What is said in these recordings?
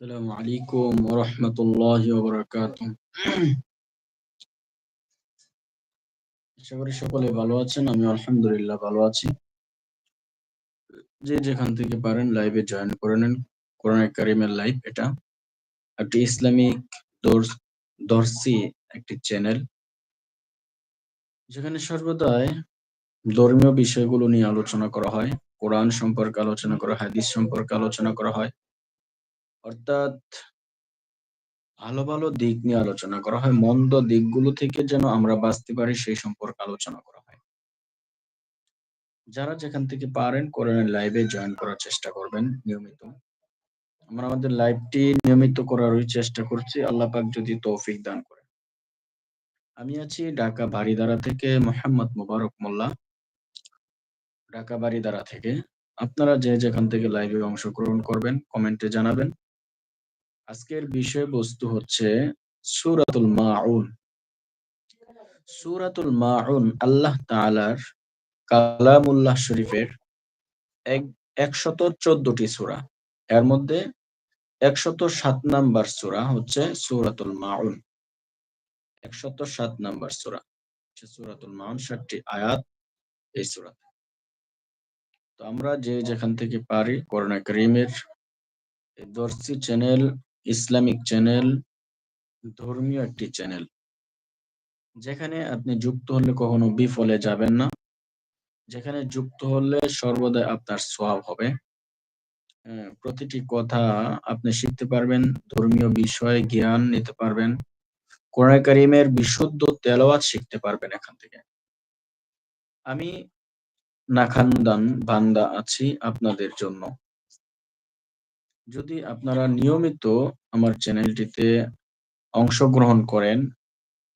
আলাইকুম ওয়া রাহমাতুল্লাহি ওয়া বারাকাতুহু আশা করি সকলে ভালো আছেন আমি আলহামদুলিল্লাহ ভালো আছি। যে যেখান থেকে পারেন লাইভে জয়েন করে নেন। কোরআন কারিমের লাইভ এটা। একটি ইসলামিক দর্শি একটি চ্যানেল যেখানে সর্বদাই ধর্মীয় বিষয়গুলো নিয়ে আলোচনা করা হয়। কোরআন সম্পর্কে আলোচনা করা হয়, হাদিস সম্পর্কে আলোচনা করা হয়। অর্থাৎ ভালো ভালো দিক নিয়ে আলোচনা করা হয়। মন্দ দিকগুলো থেকে যেন আমরা বাঁচতে পারি, সেই সম্পর্কে আলোচনা করা হয়। যারা যেখান থেকে পারেন কোরআনের লাইভে জয়েন করার চেষ্টা করবেন, নিয়মিত। আমরা আমাদের লাইভটি নিয়মিত করারই চেষ্টা করছি। আল্লাহ পাক যদি তৌফিক দান করে আমি আছি ঢাকা বাড়িদারা থেকে মোহাম্মদ মুবারক মোল্লা। ঢাকা বাড়িদারা থেকে। আপনারা যে যেখান থেকে লাইভে অংশগ্রহণ করবেন কমেন্টে জানাবেন। আজকের বিষয়বস্তু হচ্ছে সুরাতুল মাউন। সুরাতুল মাউন আল্লাহ তাআলার কালামুল্লাহ শরীফের এক, একশত চোদ্দটি সুরা। এর মধ্যে একশত সাত নাম্বার সুরা হচ্ছে সুরাতুল মাউন। একশত সাত নাম্বার সুরা সুরাতুল মাউন ষাটটি আয়াত এই সুরা তো আমরা যে যেখান থেকে পারি করোনা করিমের দর্শি চ্যানেল ইসলামিক চ্যানেল, ধর্মীয় একটি চ্যানেল, যেখানে আপনি যুক্ত হলে কখনো বিফলে যাবেন না। যেখানে যুক্ত হলে সর্বদাই আপনার সোয়াব হবে। প্রতিটি কথা আপনি শিখতে পারবেন, ধর্মীয় বিষয়ে জ্ঞান নিতে পারবেন, কোরআন কারিমের বিশুদ্ধ তেলাওয়াত শিখতে পারবেন এখান থেকে। আমি নাখানদান বান্দা আছি আপনাদের জন্য। যদি আপনারা নিয়মিত আমার চ্যানেলটিতে অংশগ্রহণ করেন,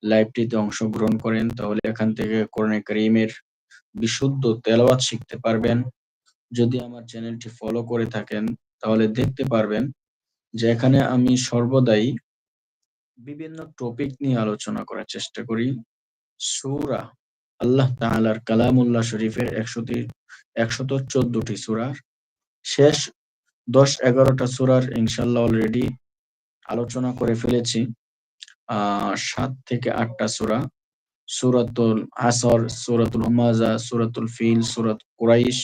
লাইভটিতে অংশগ্রহণ করেন, তাহলে এখান থেকে কোরআনে করিমের বিশুদ্ধ তেলাওয়াত শিখতে পারবেন। যদি আমার চ্যানেলটি ফলো করে থাকেন, তাহলে দেখতে পারবেন যে এখানে আমি সর্বদাই বিভিন্ন টপিক নিয়ে আলোচনা করার চেষ্টা করি। সুরা, আল্লাহ তাআলার কালামুল্লাহ শরীফের একশোটি একশত চোদ্দটি সুরার শেষ দশ এগারোটা সুরার ইনশাল্লাহ অলরেডি আলোচনা করে ফেলেছি। আহ, সাত থেকে আটটা সুরা। সুরাতুল আসর সুরাতুল হুমাজা সুরাতুল ফিল, সুরাত কুরাইশ।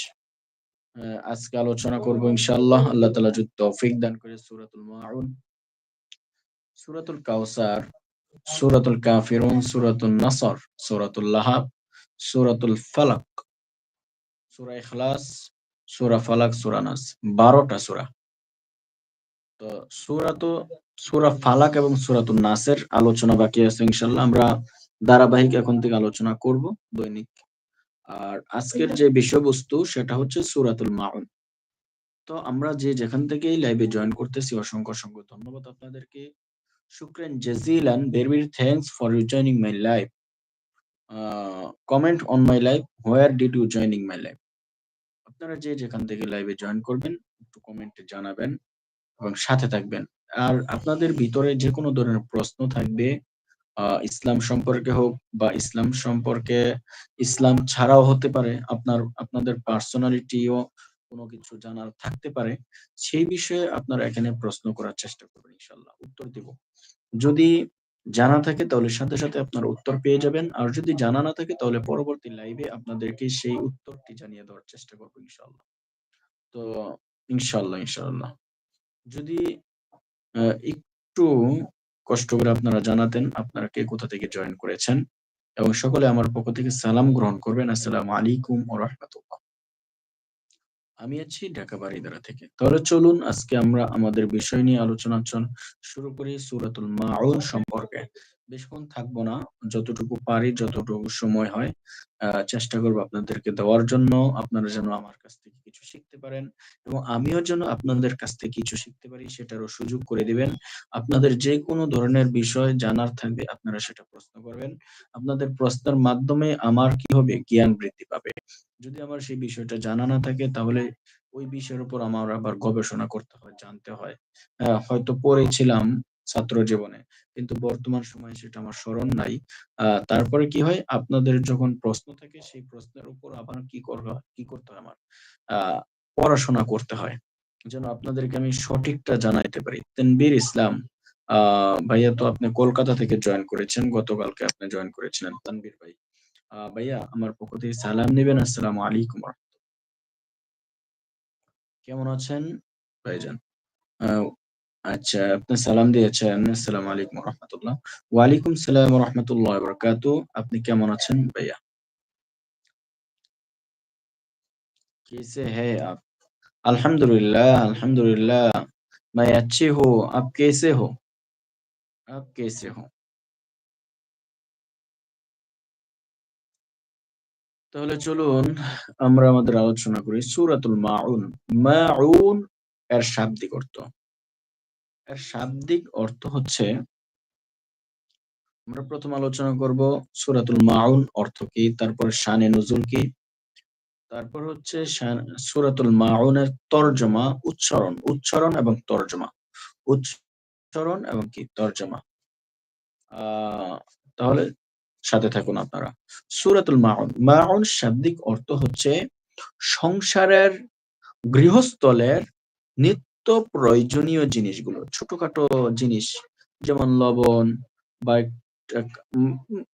আজকে আলোচনা করব ইনশাল্লাহ। আল্লাহ তালা যদি তৌফিক দান করে সুরাতুল মাউন, সুরাতুল কাউসার সুরাতুল কাফিরুন, সুরাতুল নাসর, সুরাতুল লাহাব, সুরাতুল ফালাক, সুরা ইখলাস সুরা ফালাক, সুরা নাস, বারোটা সুরা। তো সুরা তো, সুরা ফালাক এবং সুরাতুল নাসের আলোচনা বাকি আছে ইনশাল্লাহ আমরা ধারাবাহিক এখন থেকে আলোচনা করব দৈনিক। আর আজকের যে বিষয়বস্তু সেটা হচ্ছে সুরাতুল মাউন। তো আমরা যে যেখান থেকেই লাইভে জয়েন করতেছি, অসংখ্য অসংখ্য ধন্যবাদ আপনাদেরকে। শুক্রেন জাজিলান very thanks for you joining my live comment on my live where did you joining my live আপনারা যে যেখান থেকে লাইভে জয়েন করবেন, একটু কমেন্টে জানাবেন এবং সাথে থাকবেন। আর আপনাদের ভিতরে যে কোনো ধরনের প্রশ্ন থাকবে ইসলাম সম্পর্কে হোক বা ইসলাম সম্পর্কে, ইসলাম ছাড়াও হতে পারে, আপনার, আপনাদের পার্সোনালিটিও কোনো কিছু জানার থাকতে পারে, সেই বিষয়ে আপনারা এখানে প্রশ্ন করার চেষ্টা করবেন ইনশাল্লাহ উত্তর দিব। যদি জানা থাকে তাহলে সাথে সাথে আপনার উত্তর পেয়ে যাবেন। আর যদি জানা না থাকে তাহলে পরবর্তী লাইভে আপনাদেরকে সেই উত্তরটি জানিয়ে দেওয়ার চেষ্টা করব ইনশাল্লাহ তো ইনশাল্লাহ ইনশাল্লাহ যদি একটু কষ্ট করে আপনারা জানাতেন আপনারা কে কোথা থেকে জয়েন করেছেন। এবং সকলে আমার পক্ষ থেকে সালাম গ্রহণ করবেন। আসসালামু আলাইকুম ও রহমতুল্লাহ। আমি আছি ঢাকা বারিধারা থেকে। তাহলে চলুন আজকে আমরা আমাদের বিষয় নিয়ে আলোচনা শুরু করি সুরাতুল মাউন সম্পর্কে। বেশিক্ষণ থাকব না। যতটুকু পারি যতটুকু সময় হয় আহ, চেষ্টা করব আপনাদেরকে দেওয়ার জন্য। আপনারা যেন আমার কাছ থেকে কিছু শিখতে পারেন এবং আমিও যেন আপনাদের কাছ থেকে কিছু শিখতে পারি সেটারও সুযোগ করে দিবেন। আপনাদের যে কোনো ধরনের বিষয় জানার থাকবে আপনারা সেটা প্রশ্ন করবেন। আপনাদের প্রশ্নের মাধ্যমে আমার কি হবে? জ্ঞান বৃদ্ধি পাবে। যদি আমার সেই বিষয়টা জানা না থাকে তাহলে ওই বিষয়ের উপর আমার আবার গবেষণা করতে হয় জানতে হয়। হয়তো পড়েছিলাম ছাত্র জীবনে কিন্তু বর্তমান সময়ে সেটা আমার স্মরণ নাই তারপরে কি হয় আপনাদের যখন প্রশ্ন থাকে, সেই প্রশ্নের উপর আবার কি করতে কি করতে হয় আমার পড়াশোনা করতে হয় যেন আপনাদেরকে আমি সঠিকটা জানাইতে পারি। তানবীর ইসলাম ভাইয়া তো আপনি কলকাতা থেকে জয়েন করেছেন। গতকালকে আপনি জয়েন করেছিলেন, তানবীর ভাই। ভাইয়া, আমার পক্ষ থেকে সালাম নিবেন। আসসালাম আলাইকুম কেমন আছেন, ভাইজান? আ আচ্ছা আপনি সালাম দিয়েছেন। আসসালামু আলাইকুম ওয়া রাহমাতুল্লাহ। ওয়ালাইকুম সালাম ওয়া রাহমাতুল্লাহি ওয়া বারাকাতুহু। আপনি কেমন আছেন ভাইয়া? कैसे हैं आप? अल्हम्दुलिल्लाह, अल्हम्दुलिल्लाह मैं अच्छी हूँ। आप कैसे हो? आप कैसे हो? তাহলে চলুন আমরা আমাদের আলোচনা করি সূরাতুল মাউন। মাউন এর শাব্দিক অর্থ। এর শাব্দিক অর্থ হচ্ছে আমরা প্রথম আলোচনা করব সূরাতুল মাউন অর্থ কি, তারপর শানে নুজুল কি, তারপর হচ্ছে সূরাতুল মাউনের তরজমা, উচ্চারণ, উচ্চারণ এবং তরজমা। উচ্চারণ এবং কি তরজমা। তাহলে সাথে থাকুন আপনারা। সুরাতুল মাউন। মাউন শাব্দিক অর্থ হচ্ছে সংসারের গৃহস্থলের নিত্য প্রয়োজনীয় জিনিসগুলো। ছোটখাটো জিনিস যেমন লবণ বা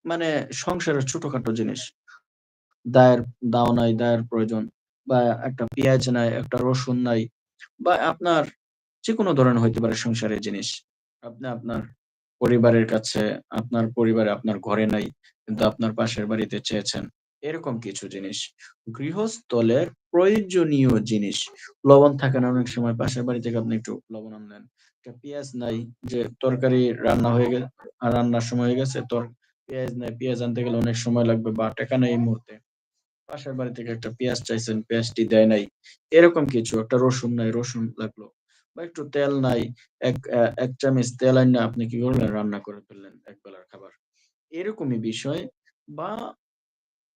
মানে সংসারের ছোটখাটো জিনিস। দায়ের দাও নাই, দায়ের প্রয়োজন বা একটা পেঁয়াজ নাই, একটা রসুন নাই বা আপনার যেকোনো ধরনের হইতে পারে সংসারের জিনিস। আপনি আপনার পরিবারের কাছে, আপনার পরিবারে আপনার ঘরে নাই, কিন্তু আপনার পাশের বাড়িতে চেয়েছেন। এরকম কিছু জিনিস। গৃহস্থলের প্রয়োজনীয় জিনিস। লবণ থাকে না অনেক সময় পাশের বাড়ি থেকে আপনি একটু লবণ আনলেন। একটা পেঁয়াজ নাই যে তরকারি রান্না হয়ে গে আ রান্নার সময় হয়ে গেছে, তর পেঁয়াজ নাই, পেঁয়াজ আনতে গেলে অনেক সময় লাগবে বা টাকা নাই এই মুহূর্তে। পাশের বাড়ি থেকে একটা পেঁয়াজ চাইছেন, পেঁয়াজটি দেয় নাই। এরকম কিছু। একটা রসুন নাই, রসুন লাগল। বা একটু তেল নাই, এক ১ চামচ তেল আইনা আপনি কি করলেন? রান্না করে ফেললেন এক বেলার খাবার। এরকমই বিষয় বা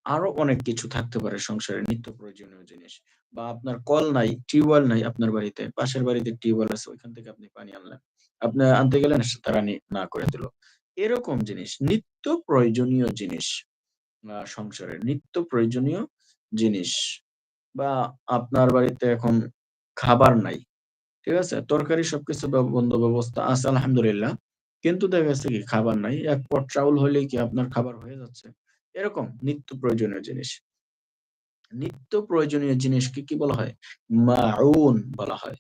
আরও অনেক কিছু থাকতে পারে সংসারে নিত্য প্রয়োজনীয় জিনিস। বা আপনার কল নাই, টিউবওয়েল নাই আপনার বাড়িতে। পাশের বাড়িতে টিউবওয়েল আছে, ওইখান থেকে আপনি পানি আনলেন। আপনি আনতে গেলেন, তারা নি না করে দিল। এরকম জিনিস, নিত্য প্রয়োজনীয় জিনিস। আ সংসারের নিত্য প্রয়োজনীয় জিনিস। বা আপনার বাড়িতে এখন খাবার নাই। ঠিক আছে? তরকারি সবকিছু বন্ধ ব্যবস্থা আছে আলহামদুলিল্লাহ। কিন্তু দেখা গেছে কি খাবার নাই। এক পট চাউল হলেই কি আপনার খাবার হয়ে যাচ্ছে? এরকম নিত্য প্রয়োজনীয় জিনিস। নিত্য প্রয়োজনীয় জিনিসকে কি বলা হয়? মাউন বলা হয়।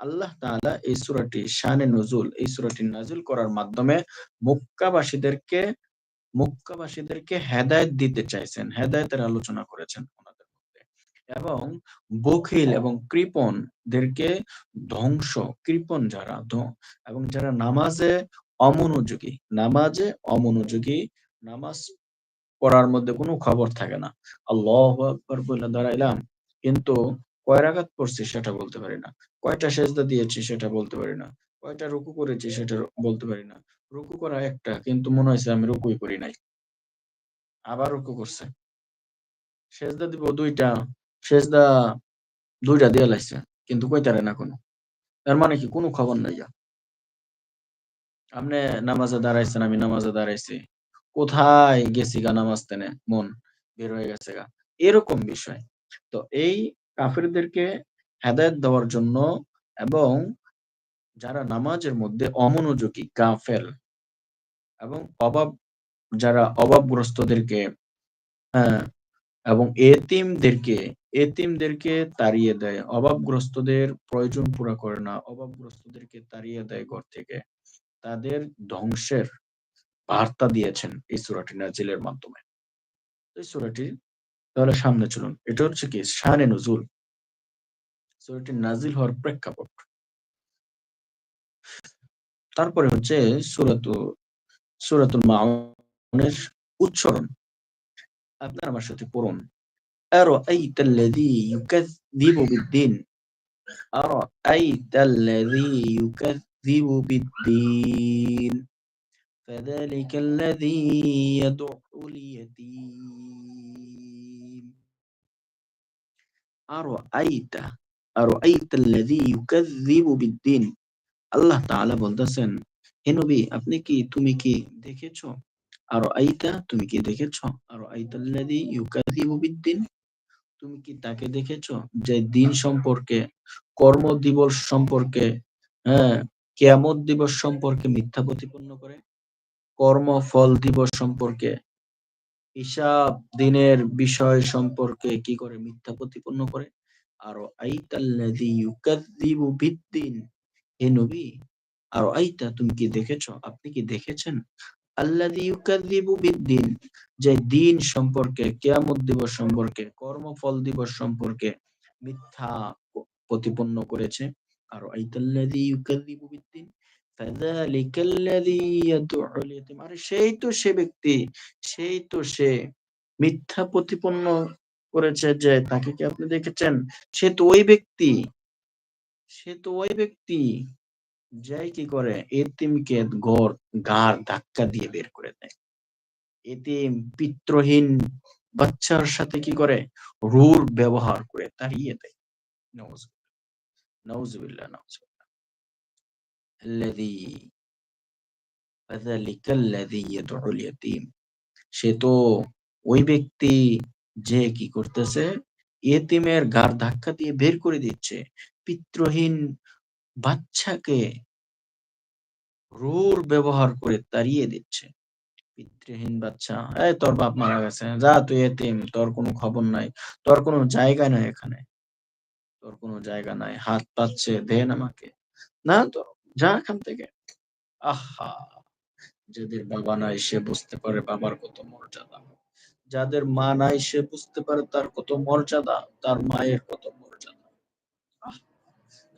আল্লাহ তাআলা এই সূরাটি শানে নুজুল, এই সূরাটি নাজিল করার মাধ্যমে মক্কাবাসীদেরকে মক্কাবাসীদেরকে হেদায়েত দিতে চাইছেন। হেদায়েতের আলোচনা করেছেন উনাদের মধ্যে। এবং বখিল এবং কৃপণদেরকে ধ্বংস, কৃপণ যারা এবং যারা নামাজে অমনোযোগী, নামাজে অমনোযোগী, নামাজ পড়ার মধ্যে কোনো খবর থাকে না। আল্লাহু আকবার বইলা দাঁড়াইলাম। কিন্তু কয় রাকাত পড়ছি সেটা বলতে পারি না। কয়টা সেজদা দিয়েছি সেটা বলতে পারি না। কয়টা রুকু করেছি সেটা বলতে পারি না। রুকু করা একটা কিন্তু মনে হইছে আমি রুকুই করি নাই। আবার রুকু করছে। সেজদা দিব দুইটা সেজদা ২ টা দিয়া লাইছে। কিন্তু কইতারে না কোনো। এর মানে কি কোনো খবর নাই গা। আপনি নামাজে দাঁড়াইছেন, আমি নামাজে দাঁড়াইছি। কোথায় গেছি গা নামাজ তেনে মন বের হয়ে গেছে গা। এরকম বিষয়। তো এই কাফেরদেরকে হেদায়ত দেওয়ার জন্য এবং যারা নামাজের মধ্যে অমনোযোগী, গাফেল এবং অভাব যারা অভাবগ্রস্তদেরকে হ্যাঁ, এবং এতিমদেরকে এতিমদেরকে তাড়িয়ে দেয়। অভাবগ্রস্তদের প্রয়োজন পুরা করে না। অভাবগ্রস্তদেরকে তাড়িয়ে দেয় ঘর থেকে। তাদের ধ্বংসের বার্তা দিয়েছেন এই সূরাটি নাজিলের মাধ্যমে। এই সূরাটি তাহলে সামনে চলুন। এটা হচ্ছে কি শানে নুজুল। সূরাটি নাজিল হওয়ার প্রেক্ষাপট। তারপরে হচ্ছে সূরাতু সূরাতুল মাউনের উচ্চারণ। আপনারা আমার সাথে পড়ুন। أرأيت الذي يكذب بالدين أرأيت الذي يكذب بالدين فذلك الذي يدع اليتيم أرأيت أرأيت الذي يكذب بالدين আল্লাহ তাআলা বলতেছেন, হে নবী আপনি কি তুমি কি দেখেছো? আরআইতা তুমি কি দেখেছো? আরআইতাল্লাযী ইউকাযযিবু বিদ্দিন তুমি কি তাকে দেখেছো যে দিন সম্পর্কে কর্ম দিবস সম্পর্কে হ্যাঁ কেয়ামত দিবস সম্পর্কে মিথ্যা প্রতিপন্ন করে কর্মফল দিবস সম্পর্কে, হিসাব দিনের বিষয় সম্পর্কে কি করে মিথ্যা প্রতিপন্ন করে? আর আইতাল্লাযী ইউকাযযিবু বিদ্দিন। নবী, আর আইতা, তুমি কি দেখেছ? আপনি কি দেখেছেন? আল্লাযী ইউকাযযিবু বিদ্দিন, যে দিন সম্পর্কে, কিয়ামত দিবস সম্পর্কে, কর্মফল দিবস সম্পর্কে মিথ্যা প্রতিপন্ন করেছে। আর আইতাল্লাযী ইউকাযযিবু বিদ্দিন আরে সেই তো সে ব্যক্তি, সেই তো সে মিথ্যা প্রতিপন্ন করেছে যে তাকে কি আপনি দেখেছেন? সে তো ওই ব্যক্তি, সে তো ওই ব্যক্তি যাই কি করে, এতিমকে গড় গার ধাক্কা দিয়ে বের করে দেয়। এতিম পিত্রহীন বাচ্চার সাথে কি করে? রুর ব্যবহার করে তাড়িয়ে দেয়। নওজুবিল্লাহ নওজুবিল্লাহ الذي فذلك الذي يدعو اليتيم সে তো ওই ব্যক্তি যে কি করতেছে এতিমের গার ধাক্কা দিয়ে বের করে দিচ্ছে পিত্রহীন বাচ্চাকে রুর ব্যবহার করে তাড়িয়ে দিচ্ছে পিতৃহীন বাচ্চা এই তোর বাপ মারা গেছে যা তুই এতিম তোর কোনো খবর নাই তোর কোনো জায়গা নাই এখানে তোর কোনো জায়গা নাই হাত পাচ্ছে দেন আমাকে না তো যা এখান থেকে। আহা! যাদের বাবা নাই সে বুঝতে পারে বাবার কত মর্যাদা। যাদের মা নাই সে বুঝতে পারে তার কত মর্যাদা, তার মায়ের কত মর্যাদা।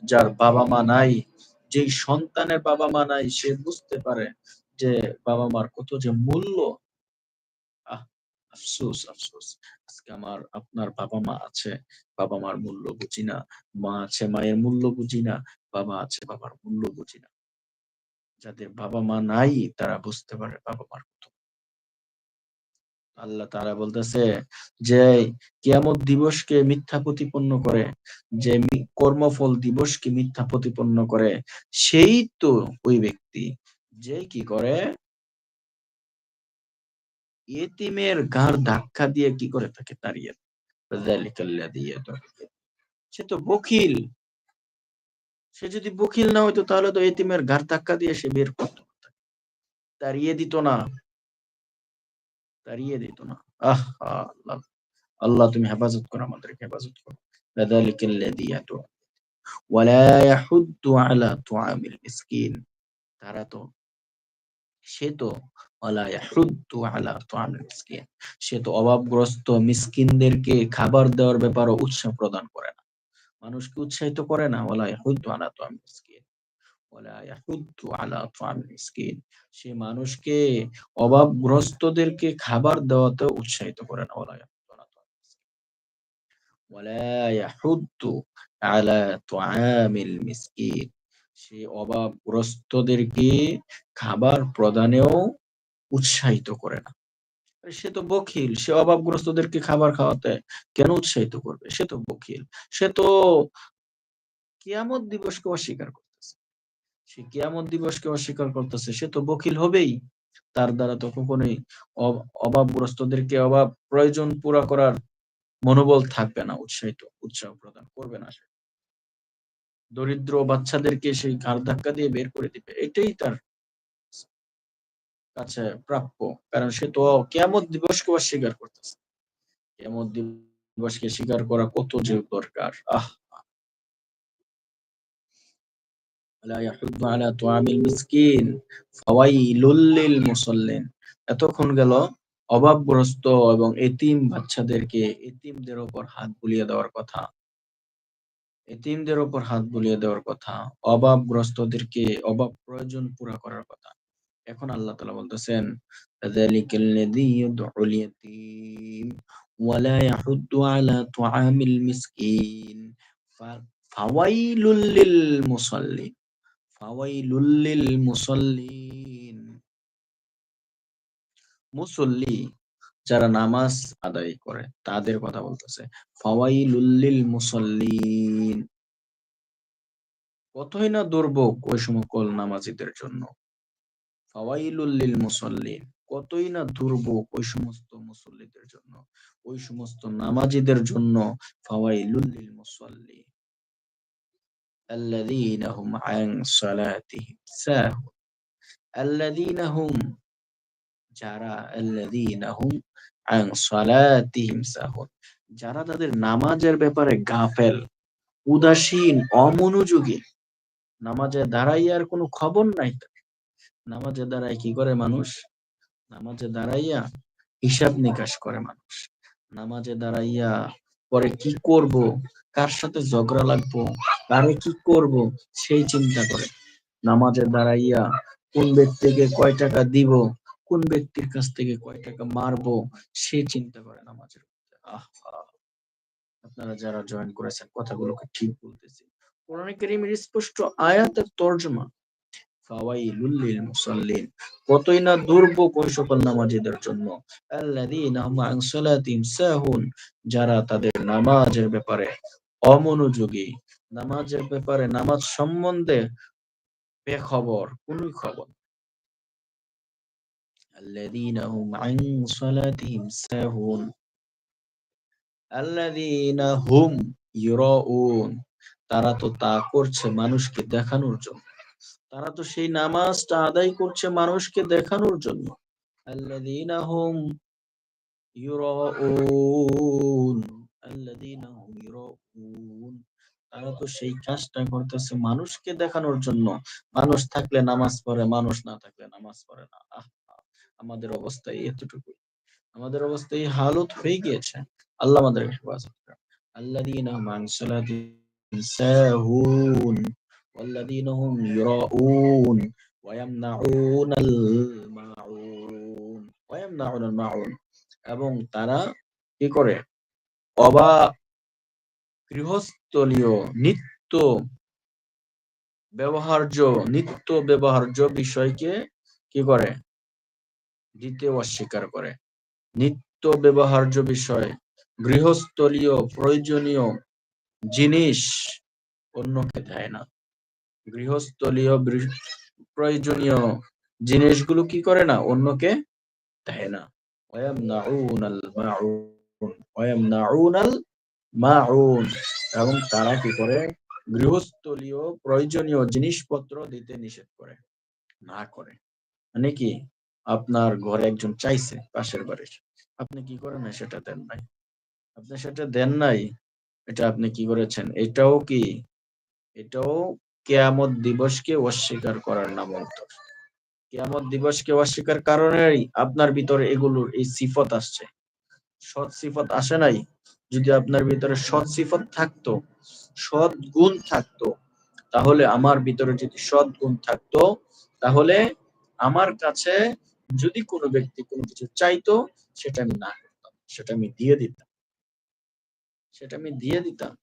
যার বাবা মা নাই, যেই সন্তানের বাবা মা নাই সে বুঝতে পারে যে বাবা মার কত যে মূল্য আফসোস আফসোস। আজকে আমার আপনার বাবা মা আছে বাবা মার মূল্য বুঝি না, মা আছে মায়ের মূল্য বুঝি না, বাবা আছে বাবার মূল্য বুঝি না। যাদের বাবা মা নাই, তারা বুঝতে পারে বাবা মার কত আল্লাহ তারা বলতেছে যে, কিয়ামত দিবসকে মিথ্যা প্রতিপন্ন করে, যে কর্মফল দিবসকে মিথ্যা প্রতিপন্ন করে, সেই তো ওই ব্যক্তি যে কি করে ইয়েতিমের ঘাড় ধাক্কা দিয়ে কি করে থাকে তাড়িয়ে সে তো বকিল। সে যদি বকিল না হইতো তাহলে তো এতিমের ঘাড় ধাক্কা দিয়ে সে বের করত দাঁড়িয়ে দিত না। দাঁড়িয়ে দিত না। আহ, আল্লাহ। আল্লাহ, তুমি হেফাজত করো, আমাদেরকে হেফাজত করো। তারা তো, সে তো সে তো অভাবগ্রস্ত মিসকিনদেরকে খাবার দেওয়ার ব্যাপারে উৎসাহ প্রদান করে না। মানুষকে উৎসাহিত করে না। ওলা ইয়াহুদ্দু আলা মিসকিন সে মানুষকে অভাবগ্রস্তদেরকে খাবার দেওয়াতে উৎসাহিত করে না। ওলা সে অভাবগ্রস্তদেরকে খাবার প্রদানেও উৎসাহিত করে না। সে তো বখিল, সে অভাবগ্রস্তদেরকে খাবার খাওয়াতে কেন উৎসাহিত করবে? সে তো বখিল, সে তো কিয়ামত দিবসকে অস্বীকার করতেছে। সে কিয়ামত দিবসকে অস্বীকার করতেছে, সে তো বখিল হবেই। তার দ্বারা তো কখনোই অভাবগ্রস্তদেরকে অভাব প্রয়োজন পুরা করার মনোবল থাকবে না, উৎসাহিত, উৎসাহ প্রদান করবে না সে। দরিদ্র বাচ্চাদেরকে সেই ঘাড় ধাক্কা দিয়ে বের করে দিবে, এটাই তার কাছে প্রাপ্য। কারণ সে তো কেমন দিবসকে অস্বীকার করতেছে। কেমন দিবসকে স্বীকার করা কত যে দরকার। আহ! এতক্ষণ গেল অভাবগ্রস্ত এবং এতিম বাচ্চাদেরকে, এতিমদের ওপর হাত বুলিয়ে দেওয়ার কথা। এতিমদের ওপর হাত বুলিয়ে দেওয়ার কথা। অভাবগ্রস্তদেরকে অভাব প্রয়োজন পুরা করার কথা। এখন আল্লাহ তালা বলতেছেন মুসল্লি যারা নামাজ আদায় করে, তাদের কথা বলতেছে ফাওয়াইলুল্লিল মুসল্লিন। কতই না দুর্ভোগ ওই সমকল নামাজিদের জন্য। ফাওয়াইলুল্লিল মুসল্লিন কতই না দুর্ভোগ ওই সমস্ত মুসল্লিদের জন্য ওই সমস্ত নামাজিদের জন্য ফাওয়াইলুল লিল মুসাল্লি الذين هم عن صلاتهم ساهون الذين هم যারা الذين هم عن صلاتهم ساهون যারা তাদের নামাজের ব্যাপারে গাফেল উদাসীন অমনোযোগী নামাজে দাঁড়াইয়ার কোনো খবর নাই নামাজে দাঁড়ায় কি করে মানুষ? নামাজে দাঁড়াইয়া হিসাব নিকাশ করে মানুষ। নামাজে দাঁড়াইয়া পরে কি করব? কার সাথে ঝগড়া লাগবো? কারে কি করব? সেই চিন্তা করে। নামাজে দাঁড়াইয়া কোন ব্যক্তিকে কয় টাকা দিব? কোন ব্যক্তির কাছ থেকে কয় টাকা মারবো? সে চিন্তা করে নামাজের আহ আপনারা যারা জয়েন করেছেন, কথাগুলোকে ঠিক বলতেছি। কোরআনে কারীমের স্পষ্ট আয়াতের তর্জমা কতই না দুর্ভোগ ওই সকল নামাজীদের জন্য। আন যারা তাদের নামাজের ব্যাপারে অমনোযোগী। নামাজের ব্যাপারে, নামাজ সম্বন্ধে বেখবর, কোন খবর হুম তারা তো তা করছে মানুষকে দেখানোর জন্য। তারা তো সেই নামাজটা আদায় করছে মানুষকে দেখানোর জন্য। তারা তো সেই কাজটা করতেছে মানুষকে দেখানোর জন্য। মানুষ থাকলে নামাজ পড়ে, মানুষ না থাকলে নামাজ পড়ে না। আমাদের অবস্থা এতটুকু আমাদের অবস্থা এই হালত হয়ে গিয়েছে। আল্লাহ আমাদের হেফাজত আন সালাতিহিম সাহুন। والذين هم يراءون ويمنعون الماعون ويمنعون الماعون এবং তারা কি করে অবা গৃহস্থলীয় নিত্য ব্যবহার্য নিত্য ব্যবহার্য বিষয়কে কি করে দিতে অস্বীকার করে নিত্য ব্যবহার্য বিষয় গৃহস্থলীয় প্রয়োজনীয় জিনিস অন্যকে দেয় না গৃহস্থলীয় প্রয়োজনীয় জিনিসগুলো কি করে না? অন্যকে দেয় না। এবং তারা কি করে? গৃহস্থলীয় প্রয়োজনীয় জিনিসপত্র দিতে নিষেধ করে, না করে। মানে কি? আপনার ঘরে একজন চাইছে পাশের বাড়ির। আপনি কি করেন না সেটা দেন নাই। আপনি সেটা দেন নাই, এটা আপনি কি করেছেন? এটাও কি? এটাও কেয়ামত দিবসকে অস্বীকার করার নামান্তর কেয়ামত দিবসকে অস্বীকার কারণেই আপনার ভিতরে এগুলোর এই সিফত আসছে। সৎ সিফত আসে নাই। যদি আপনার ভিতরে সৎ সিফত থাকতো, সৎ গুণ থাকতো, তাহলে আমার ভিতরে যদি সৎ গুণ থাকতো, তাহলে আমার কাছে যদি কোনো ব্যক্তি কোনো কিছু চাইতো, সেটা আমি না করতাম, সেটা আমি দিয়ে দিতাম। সেটা আমি দিয়ে দিতাম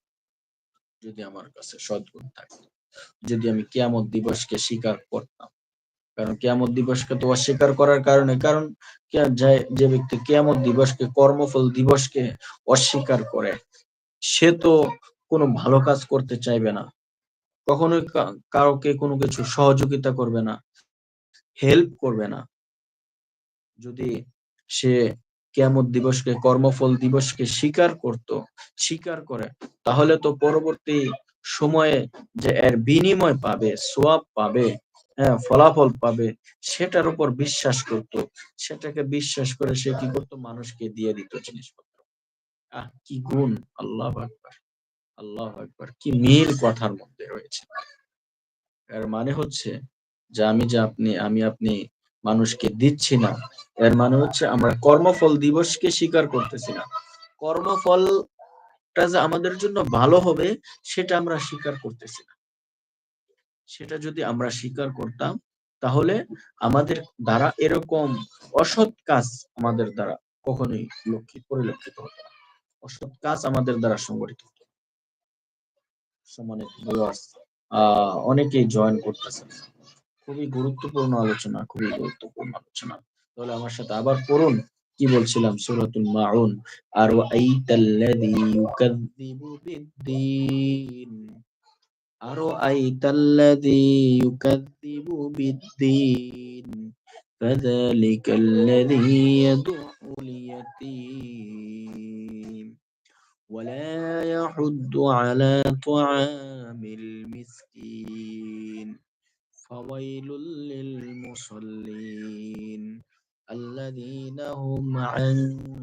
যদি আমার কাছে সদ্গুণ থাকতো। যদি আমি কেয়ামত দিবসকে স্বীকার করতাম। কারণ কেয়ামত দিবসকে তো অস্বীকার করার কারণে, কারণ যে ব্যক্তি কেয়ামত দিবসকে, কর্মফল দিবসকে অস্বীকার করে, সে তো কোনো ভালো কাজ করতে চাইবে না। কখনোই কাউকে কোনো কিছু সহযোগিতা করবে না হেল্প করবে না। যদি সে কেয়ামত দিবসকে, কর্মফল দিবসকে স্বীকার করত, স্বীকার করে, তাহলে তো পরবর্তী সময়ে যে এর বিনিময় পাবে, সোয়াব পাবে হ্যাঁ ফলাফল পাবে, সেটার উপর বিশ্বাস করত। সেটাকে বিশ্বাস করে সে কি করতো? মানুষকে দিয়ে দিত জিনিসপত্র। আহ, কি গুণ! আল্লাহ আকবার। আল্লাহ আকবার। কি মিল কথার মধ্যে রয়েছে। এর মানে হচ্ছে যে আমি যে আপনি, আমি আপনি মানুষকে দিচ্ছি না, এর মানে হচ্ছে আমরা কর্মফল দিবসকে স্বীকার করতেছি না। কর্মফলটা যে আমাদের জন্য ভালো হবে, সেটা আমরা স্বীকার করতেছি না। সেটা যদি আমরা স্বীকার করতাম, তাহলে আমাদের দ্বারা এরকম অসৎ কাজ আমাদের দ্বারা কখনোই লক্ষিত পরিলক্ষিত হতো না। অসৎ কাজ আমাদের দ্বারা সংগঠিত হতো সমানিত আহ, অনেকেই জয়েন করতেছেন খুবই গুরুত্বপূর্ণ আলোচনা, খুবই গুরুত্বপূর্ণ আলোচনা। তাহলে আমার সাথে আবার পড়ুন কি বলছিলাম সূরাতুল মাউন আর আইতাল্লাযী ইউকাযযিবু বিদ্দীন আর আইতাল্লাযী ইউকাযযিবু বিদ্দীন فذلك الذي يدع اليتيم ولا يحض على طعام المسكين فويل للمصلين الذين هم عن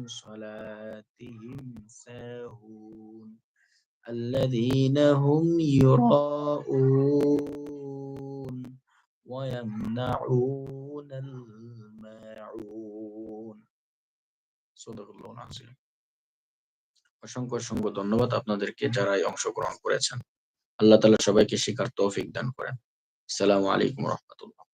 صلاتهم ساهون الذين هم يراءون ويمنعون الماعون صدق الله العظيم অসংখ্য অসংখ্য ধন্যবাদ আপনাদেরকে যারাই অংশগ্রহণ করেছেন আল্লাহ তালা সবাইকে শিকার তৌফিক দান করেন আসসালামু আলাইকুম রহমতুল্লাহ